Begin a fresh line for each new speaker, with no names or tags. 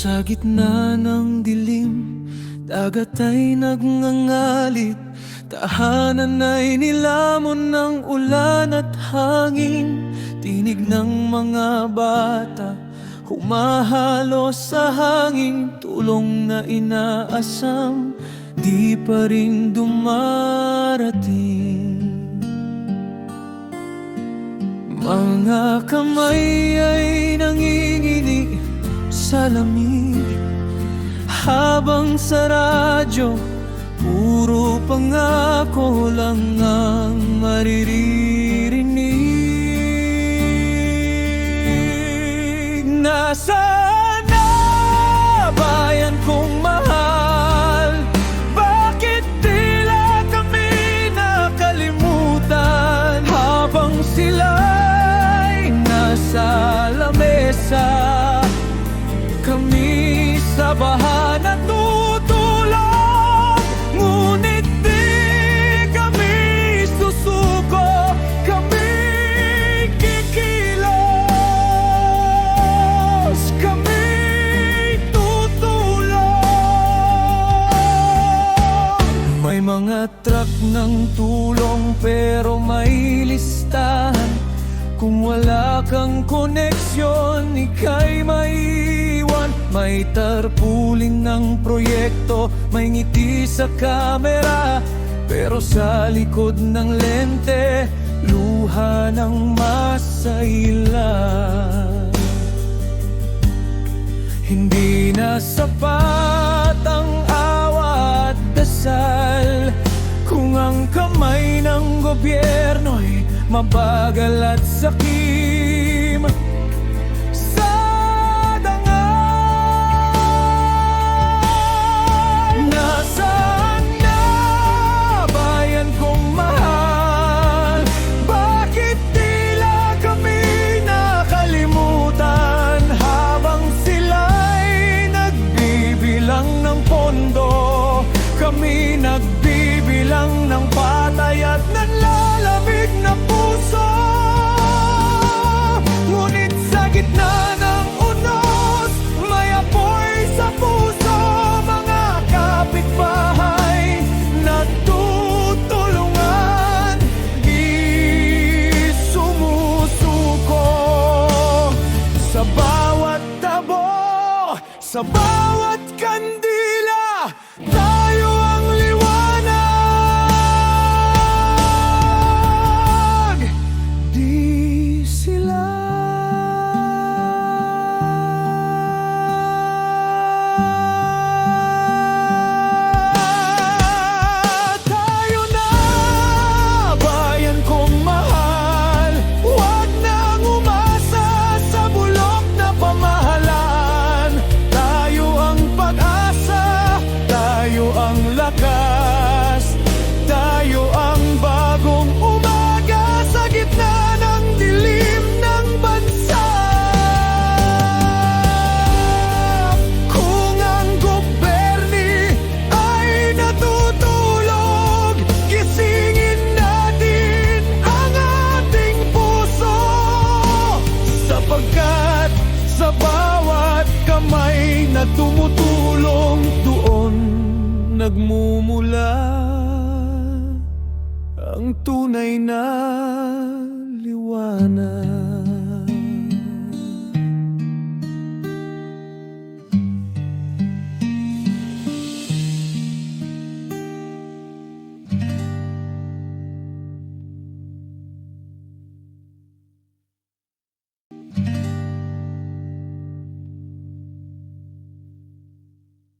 Sa gitna ng dilim Dagat ay nagngangalit. Tahanan ay nilamon ng ulan at hangin. Tinig ng mga bata Humahalo sa hangin. Tulong na inaasam Di pa rin dumarating. Mga kamay ay sa Habang sa radyo Puro pangako lang ang maririnig Kami sa baha natutulog Ngunit di kami susuko Kami kikilos. Kami tutulong May mga truck ng tulong pero may listahan. Kung wala kang koneksyon, ika'y maiwan May tarpulin ng proyekto, may ngiti sa kamera Pero sa likod ng lente, luha ng masailan hindi na sapat ang awa at dasal Kung ang kamay ng gobyerno'y mabagal at sakim Sa bawat tabo Sa bawat sa bawat kamay na tumutulong Doon nagmumula ang tunay na liwanag